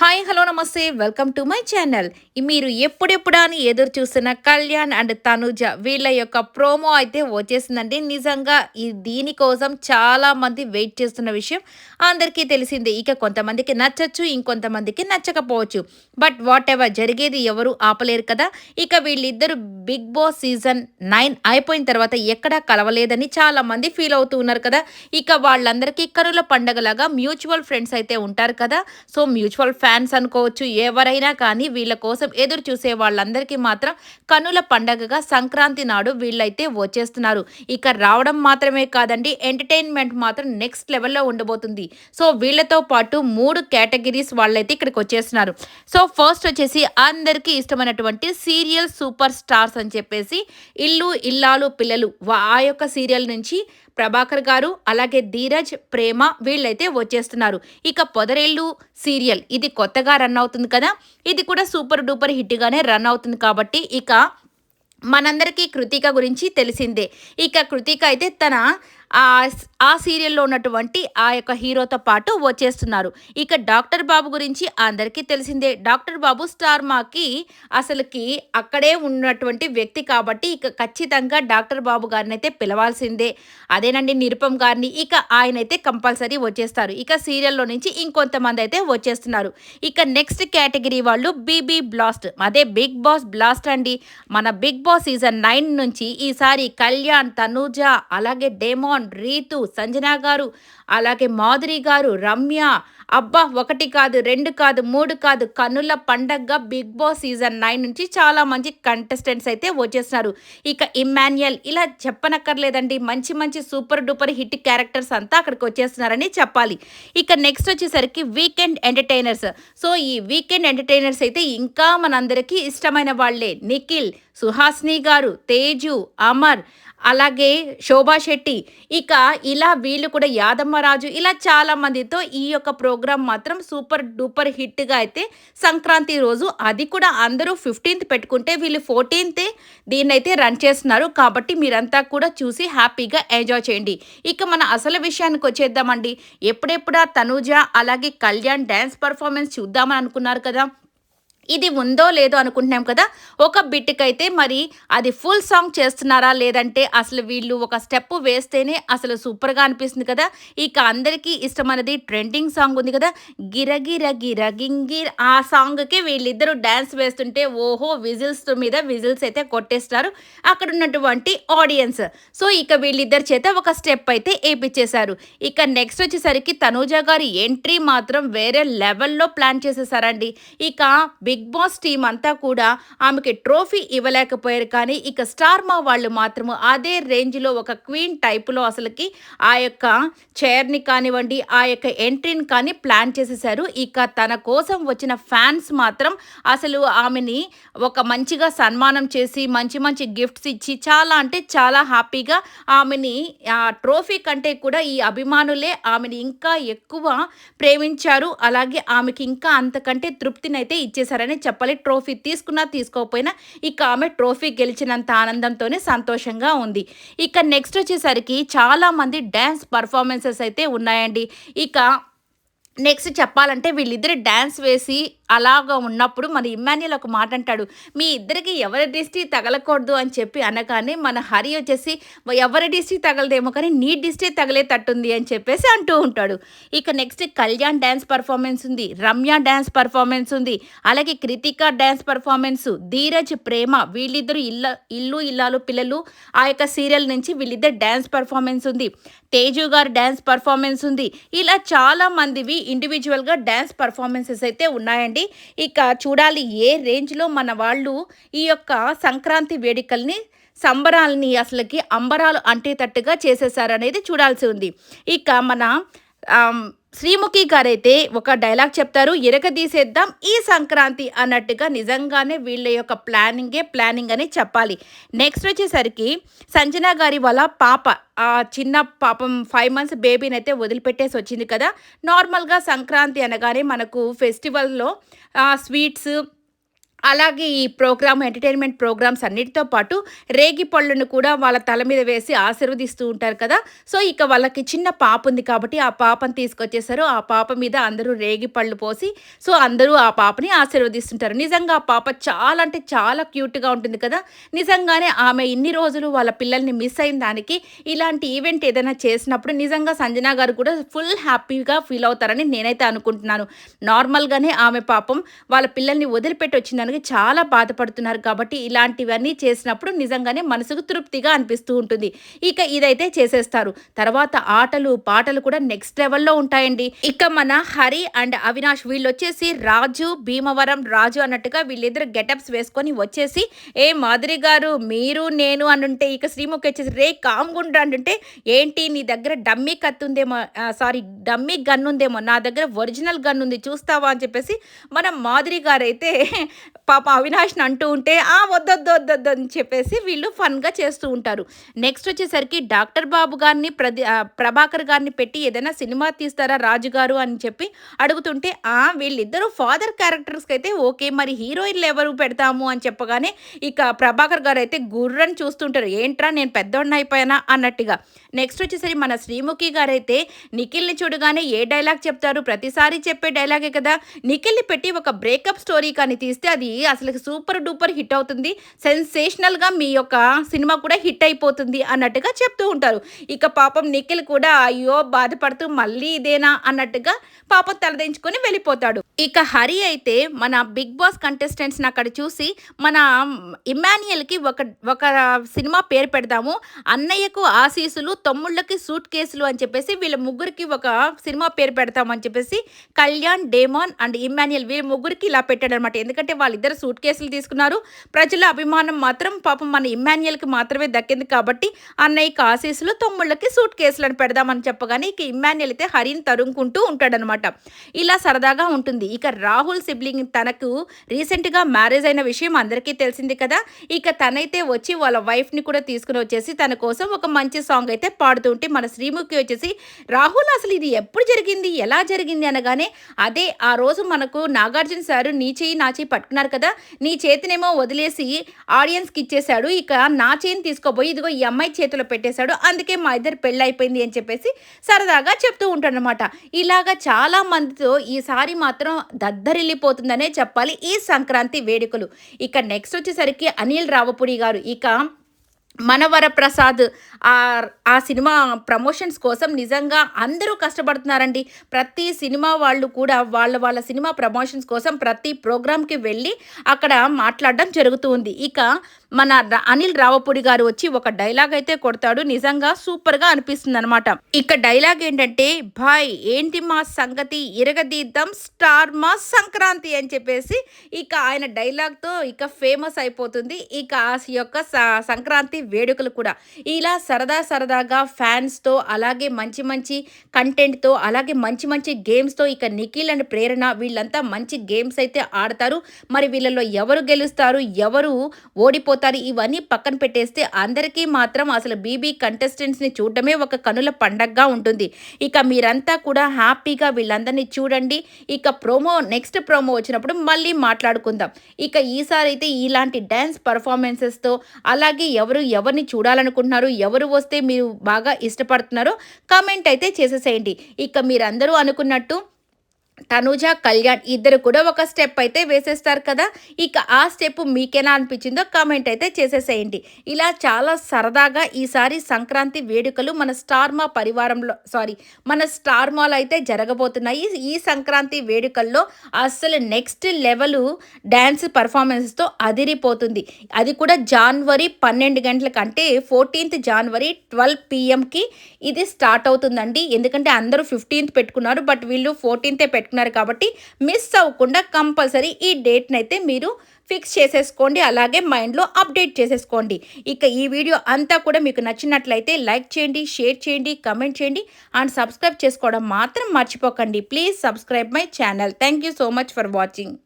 Hi hello నమస్తే welcome to my channel. మీరు ఎప్పుడెప్పుడా అని ఎదురు చూస్తున్న కళ్యాణ్ అండ్ తనుజ వీళ్ళ యొక్క ప్రోమో అయితే వచ్చేసిందండి. నిజంగా ఈ దీనికోసం చాలా మంది వెయిట్ చేస్తున్న విషయం అందరికీ తెలిసిందే. ఇక కొంతమందికి నచ్చచ్చు ఇంకొంతమందికి నచ్చకపోవచ్చు. బట్ వాట్ ఎవర్ జరిగేది ఎవరు ఆపలేరు కదా. ఇక వీళ్ళిద్దరు బిగ్ బాస్ సీజన్ నైన్ అయిపోయిన తర్వాత ఎక్కడా కలవలేదని చాలా మంది ఫీల్ అవుతూ ఉన్నారు కదా. ఇక వాళ్ళందరికీ కనుల పండగలాగా మ్యూచువల్ ఫ్రెండ్స్ అయితే ఉంటారు కదా. సో మ్యూచువల్ ఫ్యాన్స్ అనుకోవచ్చు ఎవరైనా కానీ వీళ్ళ కోసం ఎదురు చూసే వాళ్ళందరికీ మాత్రం కనుల పండగగా సంక్రాంతి నాడు వీళ్ళైతే వచ్చేస్తున్నారు. ఇక రావడం మాత్రమే కాదండి ఎంటర్టైన్మెంట్ మాత్రం నెక్స్ట్ లెవెల్లో ఉండబోతుంది. సో వీళ్ళతో పాటు మూడు కేటగిరీస్ వాళ్ళైతే ఇక్కడికి వచ్చేస్తున్నారు. సో ఫస్ట్ వచ్చేసి అందరికీ ఇష్టమైనటువంటి సీరియల్ సూపర్ స్టార్స్ అని చెప్పేసి ఇల్లు ఇల్లాలు పిల్లలు. ఆ యొక్క సీరియల్ నుంచి ప్రభాకర్ గారు అలాగే ధీరజ్ ప్రేమ వీళ్ళైతే వచ్చేస్తున్నారు. ఇక పొదరేళ్ళు సీరియల్ ఇది కొత్తగా రన్ అవుతుంది కదా ఇది కూడా సూపర్ డూపర్ హిట్గానే రన్ అవుతుంది కాబట్టి ఇక మనందరికీ కృతిక గురించి తెలిసిందే. ఇక కృతిక అయితే తన ఆ ఆ సీరియల్లో ఉన్నటువంటి ఆ యొక్క హీరోతో పాటు వచ్చేస్తున్నారు. ఇక డాక్టర్ బాబు గురించి అందరికీ తెలిసిందే. డాక్టర్ బాబు స్టార్ మాకి అసలుకి అక్కడే ఉన్నటువంటి వ్యక్తి కాబట్టి ఇక ఖచ్చితంగా డాక్టర్ బాబు గారిని అయితే పిలవాల్సిందే. అదేనండి నిరుపం గారిని. ఇక ఆయన అయితే కంపల్సరీ వచ్చేస్తారు. ఇక సీరియల్లో నుంచి ఇంకొంతమంది అయితే వచ్చేస్తున్నారు. ఇక నెక్స్ట్ కేటగిరీ వాళ్ళు బీబీ బ్లాస్ట్. అదే బిగ్ బాస్ బ్లాస్ట్ అండి. మన బిగ్ బాస్ సీజన్ నైన్ నుంచి ఈసారి కళ్యాణ్ తనూజ అలాగే డేమోన్ రీతు సంజన గారు అలాగే మాధురి గారు రమ్య అబ్బా ఒకటి కాదు రెండు కాదు మూడు కాదు కన్నుల పండగగా బిగ్ బాస్ సీజన్ నైన్ నుంచి చాలా మంచి కంటెస్టెంట్స్ అయితే వచ్చేస్తున్నారు. ఇక ఇమ్మాన్యుయల్ ఇలా చెప్పనక్కర్లేదండి. మంచి మంచి సూపర్ డూపర్ హిట్ క్యారెక్టర్స్ అంతా అక్కడికి వచ్చేస్తున్నారని చెప్పాలి. ఇక నెక్స్ట్ వచ్చేసరికి వీకెండ్ ఎంటర్టైనర్స్. సో ఈ వీకెండ్ ఎంటర్టైనర్స్ అయితే ఇంకా మనందరికీ ఇష్టమైన వాళ్ళే. నిఖిల్ సుహాస్ని గారు తేజు అమర్ అలాగే శోభా శెట్టి. ఇక ఇలా వీళ్ళు కూడా యాదమ్మరాజు ఇలా చాలా మందితో ఈ యొక్క ప్రోగ్రాం మాత్రం సూపర్ డూపర్ హిట్గా అయితే సంక్రాంతి రోజు. అది కూడా అందరూ ఫిఫ్టీన్త్ పెట్టుకుంటే వీళ్ళు ఫోర్టీన్తే దీన్ని అయితే రన్ చేస్తున్నారు. కాబట్టి మీరంతా కూడా చూసి హ్యాపీగా ఎంజాయ్ చేయండి. ఇక మన అసలు విషయానికి వచ్చేద్దామండి. ఎప్పుడెప్పుడా తనూజ అలాగే కళ్యాణ్ డ్యాన్స్ పర్ఫార్మెన్స్ చూద్దామని అనుకున్నారు కదా. ఇది ఉందో లేదో అనుకుంటున్నాం కదా. ఒక బిట్కైతే మరి అది ఫుల్ సాంగ్ చేస్తున్నారా? లేదంటే అసలు వీళ్ళు ఒక స్టెప్ వేస్తేనే అసలు సూపర్గా అనిపిస్తుంది కదా. ఇక అందరికీ ఇష్టమైనది ట్రెండింగ్ సాంగ్ ఉంది కదా. గిరగిర గిర గింగిర్ ఆ సాంగ్కి వీళ్ళిద్దరూ డ్యాన్స్ వేస్తుంటే ఓహో విజిల్స్ మీద విజిల్స్ అయితే కొట్టేస్తారు. అక్కడ ఉన్నటువంటి ఆడియన్స్. సో ఇక వీళ్ళిద్దరి చేత ఒక స్టెప్ అయితే వేయించేశారు ఇక నెక్స్ట్ వచ్చేసరికి తనూజ గారి ఎంట్రీ మాత్రం వేరే లెవెల్లో ప్లాన్ చేసేసారండి. ఇక బిగ్ బాస్ టీం అంతా కూడా ఆమెకి ట్రోఫీ ఇవ్వలేకపోయారు. కానీ ఇక స్టార్ మా వాళ్ళు మాత్రము అదే రేంజ్లో ఒక క్వీన్ టైపులో అసలుకి ఆ యొక్క చైర్ని కానివ్వండి ఆ యొక్క ఎంట్రీని కానీ ప్లాన్ చేసేసారు. ఇక తన కోసం వచ్చిన ఫ్యాన్స్ మాత్రం అసలు ఆమెని ఒక మంచిగా సన్మానం చేసి మంచి మంచి గిఫ్ట్స్ ఇచ్చి చాలా అంటే చాలా హ్యాపీగా ఆమెని ఆ ట్రోఫీ కంటే కూడా ఈ అభిమానులే ఆమెని ఇంకా ఎక్కువ ప్రేమించారు. అలాగే ఆమెకి ఇంకా అంతకంటే తృప్తినైతే ఇచ్చేశారని చెప్పాలి ట్రోఫీ తీసుకున్నా తీసుకోకపోయినా ఇక ఆమె ట్రోఫీ గెలిచినంత ఆనందంతోనే సంతోషంగా ఉంది. ఇక నెక్స్ట్ వచ్చేసరికి చాలా మంది డ్యాన్స్ పర్ఫార్మెన్సెస్ అయితే ఉన్నాయండి. ఇక నెక్స్ట్ చెప్పాలంటే వీళ్ళిద్దరు డ్యాన్స్ వేసి అలాగా ఉన్నప్పుడు మన ఇమ్మాన్యుల్ ఒక మాట అంటాడు మీ ఇద్దరికి ఎవరి దిష్టి తగలకూడదు అని చెప్పి అనగానే మన హరి వచ్చేసి ఎవరి దిష్టి తగలదేమో కానీ నీ దిష్టి తగలే తట్టుంది అని చెప్పేసి అంటూ ఉంటాడు. ఇక నెక్స్ట్ కళ్యాణ్ డ్యాన్స్ పర్ఫార్మెన్స్ ఉంది రమ్య డ్యాన్స్ పర్ఫార్మెన్స్ ఉంది అలాగే కృతిక డ్యాన్స్ పర్ఫార్మెన్స్ ధీరజ్ ప్రేమ వీళ్ళిద్దరు ఇల్ల ఇల్లు ఇల్లాలు పిల్లలు ఆ యొక్క సీరియల్ నుంచి వీళ్ళిద్దరు డ్యాన్స్ పర్ఫార్మెన్స్ ఉంది. తేజు గారు డ్యాన్స్ పర్ఫార్మెన్స్ ఉంది. ఇలా చాలా మందివి ఇండివిజువల్గా డ్యాన్స్ పర్ఫార్మెన్సెస్ అయితే ఉన్నాయండి ఇక చూడాలి ఏ రేంజ్లో మన వాళ్ళు ఈ యొక్క సంక్రాంతి వేడుకల్ని సంబరాలని అసలుకి అంబరాలు అంటేటట్టుగా చేసేసారనేది చూడాల్సి ఉంది. ఇక మన శ్రీముఖి గారైతే ఒక డైలాగ్ చెప్తారు ఎరగదీసేద్దాం ఈ సంక్రాంతి అన్నట్టుగా నిజంగానే వీళ్ళ యొక్క ప్లానింగే ప్లానింగ్ అని చెప్పాలి. నెక్స్ట్ వచ్చేసరికి సంజన గారి వాళ్ళ పాప ఆ చిన్న పాపం ఫైవ్ మంత్స్ బేబీని అయితే వదిలిపెట్టేసి వచ్చింది కదా. నార్మల్గా సంక్రాంతి అనగానే మనకు ఫెస్టివల్లో స్వీట్స్ అలాగే ఈ ప్రోగ్రామ్ ఎంటర్టైన్మెంట్ ప్రోగ్రామ్స్ అన్నిటితో పాటు రేగి పళ్ళను కూడా వాళ్ళ తల మీద వేసి ఆశీర్వదిస్తూ ఉంటారు కదా. సో ఇక వాళ్ళకి చిన్న పాప ఉంది కాబట్టి ఆ పాపను తీసుకొచ్చేసారు ఆ పాప మీద అందరూ రేగి పళ్ళు పోసి సో అందరూ ఆ పాపని ఆశీర్వదిస్తుంటారు. నిజంగా ఆ పాప చాలా అంటే చాలా క్యూట్గా ఉంటుంది కదా. నిజంగానే ఆమె ఇన్ని రోజులు వాళ్ళ పిల్లల్ని మిస్ అయిన దానికి ఇలాంటి ఈవెంట్ ఏదైనా చేసినప్పుడు నిజంగా సంజన గారు కూడా ఫుల్ హ్యాపీగా ఫీల్ అవుతారని నేనైతే అనుకుంటున్నాను. నార్మల్గానే ఆమె పాపం వాళ్ళ పిల్లల్ని వదిలిపెట్టి వచ్చిందని దానికి చాలా బాధపడుతున్నారు కాబట్టి ఇలాంటివన్నీ చేసినప్పుడు నిజంగానే మనసుకు తృప్తిగా అనిపిస్తూ ఉంటుంది. ఇక ఇదైతే చేసేస్తారు. తర్వాత ఆటలు పాటలు కూడా నెక్స్ట్ లెవెల్లో ఉంటాయండి. ఇక మన హరి అండ్ అవినాష్ వీళ్ళు వచ్చేసి రాజు భీమవరం రాజు అన్నట్టుగా వీళ్ళిద్దరు గెటప్స్ వేసుకొని వచ్చేసి ఏ మాదిరి గారు మీరు నేను అనుంటే ఇక శ్రీముఖి వచ్చేసి రే కామ్గుండ్రా అంటుంటే ఏంటి నీ దగ్గర డమ్మీ కత్తుందేమో సారీ డమ్మీ గన్ ఉందేమో నా దగ్గర ఒరిజినల్ గన్ ఉంది చూస్తావా? అని చెప్పేసి మన మాదిరి గారు అయితే పాప అవినాష్ని అంటూ ఉంటే ఆ వద్దొద్దు వద్దొద్దు అని చెప్పేసి వీళ్ళు ఫన్గా చేస్తూ ఉంటారు. నెక్స్ట్ వచ్చేసరికి డాక్టర్ బాబు గారిని ప్రది ప్రభాకర్ గారిని పెట్టి ఏదైనా సినిమా తీస్తారా రాజుగారు అని చెప్పి అడుగుతుంటే ఆ వీళ్ళిద్దరూ ఫాదర్ క్యారెక్టర్స్కి అయితే ఓకే మరి హీరోయిన్లు ఎవరు పెడతాము అని చెప్పగానే ఇక ప్రభాకర్ గారు అయితే గుర్రని చూస్తుంటారు. ఏంట్రా నేను పెద్దోడిని అయిపోయానా? అన్నట్టుగా. నెక్స్ట్ వచ్చేసరి మన శ్రీముఖి గారు అయితే నిఖిల్ని చూడగానే ఏ డైలాగ్ చెప్తారు? ప్రతిసారి చెప్పే డైలాగే కదా. నిఖిల్ని పెట్టి ఒక బ్రేకప్ స్టోరీ కానీ తీస్తే అది అసలు సూపర్ డూపర్ హిట్ అవుతుంది. సెన్సేషనల్గా మీ యొక్క సినిమా కూడా హిట్ అయిపోతుంది అన్నట్టుగా చెప్తూ ఉంటారు. ఇక పాపం నిఖిల్ కూడా అయ్యో బాధపడుతూ మళ్ళీ ఇదేనా అన్నట్టుగా పాపం తలదించుకొని వెళ్ళిపోతాడు. ఇక హరి అయితే మన బిగ్ బాస్ కంటెస్టెంట్స్ని అక్కడ చూసి మన ఇమాన్యుయల్కి ఒక ఒక సినిమా పేరు పెడదాము. అన్నయ్యకు ఆశీసులు తమ్ముళ్ళకి సూట్ కేసులు అని చెప్పేసి వీళ్ళ ముగ్గురికి ఒక సినిమా పేరు పెడతామని చెప్పేసి కళ్యాణ్ డేమాన్ అండ్ ఇమాన్యుయల్ వీళ్ళ ముగ్గురికి ఇలా పెట్టాడు అనమాట ఎందుకంటే వాళ్ళిద్దరు సూట్ కేసులు తీసుకున్నారు. ప్రజల అభిమానం మాత్రం పాపం మన ఇమ్మాన్యుయల్కి మాత్రమే దక్కింది కాబట్టి అన్నయ్యకి ఆశీస్సులు తమ్ముళ్ళకి సూట్ కేసులను పెడదామని చెప్పగానే ఇక ఇమ్మాన్యుయల్ అయితే హరిని తరుముకుంటూ ఉంటాడనమాట ఇలా సరదాగా ఉంటుంది. ఇక రాహుల్ సిబ్లింగ్ తనకు రీసెంట్గా మ్యారేజ్ అయిన విషయం అందరికీ తెలిసింది కదా. ఇక తనైతే వచ్చి వాళ్ళ వైఫ్ని కూడా తీసుకుని వచ్చేసి తన కోసం ఒక మంచి సాంగ్ అయితే పాడుతూ ఉంటే మన శ్రీముఖి వచ్చేసి రాహుల్ అసలు ఇది ఎప్పుడు జరిగింది? ఎలా జరిగింది? అనగానే అదే ఆ రోజు మనకు నాగార్జున సారు నీ చేయి నా చేయి పట్టుకున్నారు కదా నీ చేతినేమో వదిలేసి ఆడియన్స్కి ఇచ్చేశాడు ఇక నా చేతిని తీసుకోబోయి ఇదిగో ఈ అమ్మాయి చేతిలో పెట్టేశాడు అందుకే మా ఇద్దరు పెళ్ళి అయిపోయింది అని చెప్పేసి సరదాగా చెప్తూ ఉంటాడనమాట ఇలాగా చాలా మందితో ఈసారి మాత్రం దద్దరిల్లిపోతుందనే చెప్పాలి ఈ సంక్రాంతి వేడుకలు. ఇక నెక్స్ట్ వచ్చేసరికి అనిల్ రావపుడి గారు ఇక మనవరప్రసాద్ ఆ సినిమా ప్రమోషన్స్ కోసం నిజంగా అందరూ కష్టపడుతున్నారండి. ప్రతి సినిమా వాళ్ళు కూడా వాళ్ళ వాళ్ళ సినిమా ప్రమోషన్స్ కోసం ప్రతి ప్రోగ్రామ్కి వెళ్ళి అక్కడ మాట్లాడడం జరుగుతూ ఉంది. ఇక మన అనిల్ రావపూడి గారు వచ్చి ఒక డైలాగ్ అయితే కొడతాడు. నిజంగా సూపర్గా అనిపిస్తుంది అనమాట ఇక డైలాగ్ ఏంటంటే భాయ్ ఏంటి మా సంగతి? ఇరగదీద్దాం స్టార్ మా సంక్రాంతి అని చెప్పేసి ఇక ఆయన డైలాగ్తో ఇక ఫేమస్ అయిపోతుంది. ఇక ఆ యొక్క సంక్రాంతి వేడుకలు కూడా. ఇలా సరదా సరదాగా ఫ్యాన్స్తో అలాగే మంచి మంచి కంటెంట్తో అలాగే మంచి మంచి గేమ్స్తో ఇక నిఖిల్ అండ్ ప్రేరణ వీళ్ళంతా మంచి గేమ్స్ అయితే ఆడతారు. మరి వీళ్ళలో ఎవరు గెలుస్తారు? ఎవరు ఓడిపోతారు? ఇవన్నీ పక్కన పెట్టేస్తే అందరికీ మాత్రం అసలు బీబీ కంటెస్టెంట్స్ని చూడటమే ఒక కనుల పండగగా ఉంటుంది. ఇక మీరంతా కూడా హ్యాపీగా వీళ్ళందరినీ చూడండి. ఇక ప్రోమో నెక్స్ట్ ప్రోమో వచ్చినప్పుడు మళ్ళీ మాట్లాడుకుందాం. ఇక ఈసారి అయితే ఇలాంటి డ్యాన్స్ పర్ఫార్మెన్సెస్తో అలాగే ఎవరు ఎవరిని చూడాలనుకుంటున్నారు ఎవరు వస్తే మీరు బాగా ఇష్టపడుతున్నారో కామెంట్ అయితే చేసేసేయండి. ఇక మీరందరూ అనుకున్నట్టు తనుజ కళ్యాణ్ ఇద్దరు కూడా ఒక స్టెప్ అయితే వేసేస్తారు కదా. ఇక ఆ స్టెప్ మీకేనా అనిపించిందో కామెంట్ అయితే చేసేసేయండి. ఇలా చాలా సరదాగా ఈసారి సంక్రాంతి వేడుకలు మన స్టార్మా పరివారంలో సారీ మన స్టార్మాలో అయితే జరగబోతున్నాయి. ఈ సంక్రాంతి వేడుకల్లో అసలు నెక్స్ట్ లెవెల్ డ్యాన్స్ పర్ఫార్మెన్స్తో అదిరిపోతుంది. అది కూడా జాన్వరి పన్నెండు గంటల కంటే ఫోర్టీన్త్ జనవరి ట్వెల్వ్ పిఎంకి ఇది స్టార్ట్ అవుతుందండి. ఎందుకంటే అందరూ ఫిఫ్టీన్త్ పెట్టుకున్నారు బట్ వీళ్ళు ఫోర్టీన్తే పెట్టుకున్నారు. కాబట్టి మిస్ అవ్వకుండా కంపల్సరీ ఈ డేట్ని అయితే మీరు ఫిక్స్ చేసేసుకోండి అలాగే మైండ్లో అప్డేట్ చేసేసుకోండి. ఇక ఈ వీడియో అంతా కూడా మీకు నచ్చినట్లయితే లైక్ చేయండి షేర్ చేయండి కమెంట్ చేయండి అండ్ సబ్స్క్రైబ్ చేసుకోవడం మాత్రం మర్చిపోకండి. Please subscribe my channel. Thank you so much for watching.